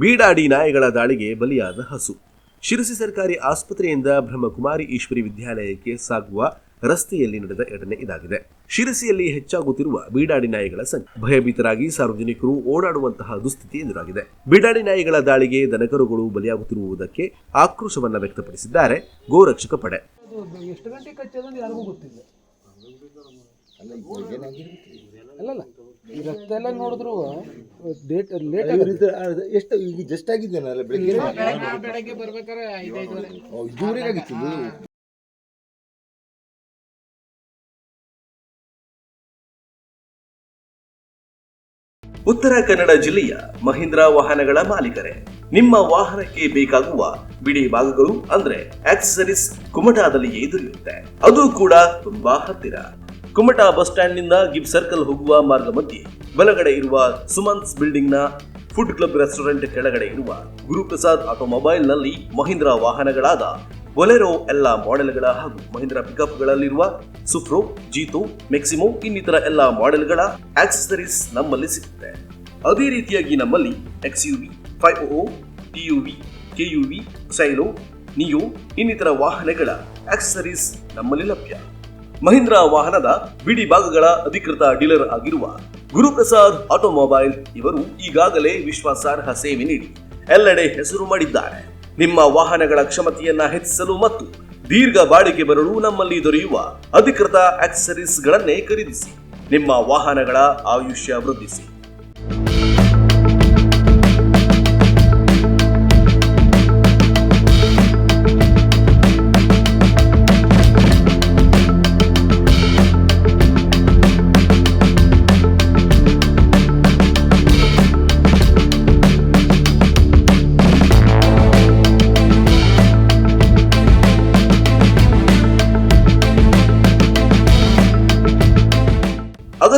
ಬೀಡಾಡಿ ನಾಯಿಗಳ ದಾಳಿಗೆ ಬಲಿಯಾದ ಹಸು. ಶಿರಸಿ ಸರ್ಕಾರಿ ಆಸ್ಪತ್ರೆಯಿಂದ ಬ್ರಹ್ಮಕುಮಾರಿ ಈಶ್ವರಿ ವಿದ್ಯಾಲಯಕ್ಕೆ ಸಾಗುವ ರಸ್ತೆಯಲ್ಲಿ ನಡೆದ ಘಟನೆ ಇದಾಗಿದೆ. ಶಿರಸಿಯಲ್ಲಿ ಹೆಚ್ಚಾಗುತ್ತಿರುವ ಬೀಡಾಡಿ ನಾಯಿಗಳ ಸಂಖ್ಯೆ. ಭಯಭೀತರಾಗಿ ಸಾರ್ವಜನಿಕರು ಓಡಾಡುವಂತಹ ದುಸ್ಥಿತಿ ಎದುರಾಗಿದೆ. ಬೀಡಾಡಿ ನಾಯಿಗಳ ದಾಳಿಗೆ ದನಕರುಗಳು ಬಲಿಯಾಗುತ್ತಿರುವುದಕ್ಕೆ ಆಕ್ರೋಶವನ್ನ ವ್ಯಕ್ತಪಡಿಸಿದ್ದಾರೆ ಗೋರಕ್ಷಕ ಪಡೆ. ಎಷ್ಟು ಗಂಟೆಗೆ ಎಲ್ಲ ನೋಡಿದ್ರು. ಡೇಟ್ ಲೇಟ್ ಎಷ್ಟು ಈಗ ಜಸ್ಟ್ ಆಗಿದ್ದೇನಲ್ಲ ಬೆಳಗ್ಗೆ? ಬೆಳಗ್ಗೆ ಬರ್ಬೇಕಾದ್ರೆ ಐದೈದುವರೆ ಇದುವರೆಗೆ ಆಗಿತ್ತು ಉತ್ತರ ಕನ್ನಡ ಜಿಲ್ಲೆಯ ಮಹೀಂದ್ರ ವಾಹನಗಳ ಮಾಲೀಕರೇ ನಿಮ್ಮ ವಾಹನಕ್ಕೆ ಬೇಕಾಗುವ ಬಿಡಿ ಭಾಗಗಳು ಅಂದ್ರೆ ಆಕ್ಸೆಸರೀಸ್ ಕುಮಟಾದಲ್ಲಿಯೇ ದೊರೆಯುತ್ತೆ. ಅದು ಕೂಡ ತುಂಬಾ ಹತ್ತಿರ. ಕುಮಟಾ ಬಸ್ ಸ್ಟ್ಯಾಂಡ್ನಿಂದ ಗಿಬ್ ಸರ್ಕಲ್ ಹೋಗುವ ಮಾರ್ಗ ಮಧ್ಯೆ ಬಲಗಡೆ ಇರುವ ಸುಮನ್ಸ್ ಬಿಲ್ಡಿಂಗ್ನ ಫುಡ್ ಕ್ಲಬ್ ರೆಸ್ಟೋರೆಂಟ್ ಕೆಳಗಡೆ ಇರುವ ಗುರುಪ್ರಸಾದ್ ಆಟೋಮೊಬೈಲ್ನಲ್ಲಿ ಮಹೀಂದ್ರ ವಾಹನಗಳಾದ ಬೊಲೆರೋ ಎಲ್ಲ ಮಾಡೆಲ್ಗಳ ಹಾಗೂ ಮಹೀಂದ್ರಾ ಪಿಕಪ್ಗಳಲ್ಲಿರುವ ಸುಫ್ರೋ ಜೀತೋ, ಮೆಕ್ಸಿಮೋ ಇನ್ನಿತರ ಎಲ್ಲ ಮಾಡೆಲ್ಗಳ ಆಕ್ಸೆಸರೀಸ್ ನಮ್ಮಲ್ಲಿ ಸಿಗುತ್ತೆ ಅದೇ ರೀತಿಯಾಗಿ ನಮ್ಮಲ್ಲಿ X U V five O, T U V, K U V, Xylo, Neo ಇನ್ನಿತರ ವಾಹನಗಳ ಆಕ್ಸೆಸರೀಸ್ ನಮ್ಮಲ್ಲಿ ಲಭ್ಯ. ಮಹೀಂದ್ರಾ ವಾಹನದ ಬಿಡಿ ಭಾಗಗಳ ಅಧಿಕೃತ ಡೀಲರ್ ಆಗಿರುವ ಗುರುಪ್ರಸಾದ್ ಆಟೋಮೊಬೈಲ್ ಇವರು ಈಗಾಗಲೇ ವಿಶ್ವಾಸಾರ್ಹ ಸೇವೆ ನೀಡಿ ಎಲ್ಲೆಡೆ ಹೆಸರು ಮಾಡಿದ್ದಾರೆ. ನಿಮ್ಮ ವಾಹನಗಳ ಕ್ಷಮತೆಯನ್ನ ಹೆಚ್ಚಿಸಲು ಮತ್ತು ದೀರ್ಘ ಬಾಳಿಕೆ ಬರಲು ನಮ್ಮಲ್ಲಿ ದೊರೆಯುವ ಅಧಿಕೃತ ಆಕ್ಸೆಸರೀಸ್ಗಳನ್ನೇ ಖರೀದಿಸಿ. ನಿಮ್ಮ ವಾಹನಗಳ ಆಯುಷ್ಯ ವೃದ್ಧಿಸಿ.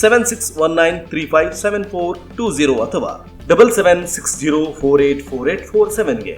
Seven six one nine three five seven four two zero ಅಥವಾ double seven six zero four eight four eight four ಸೆವೆನ್ಗೆ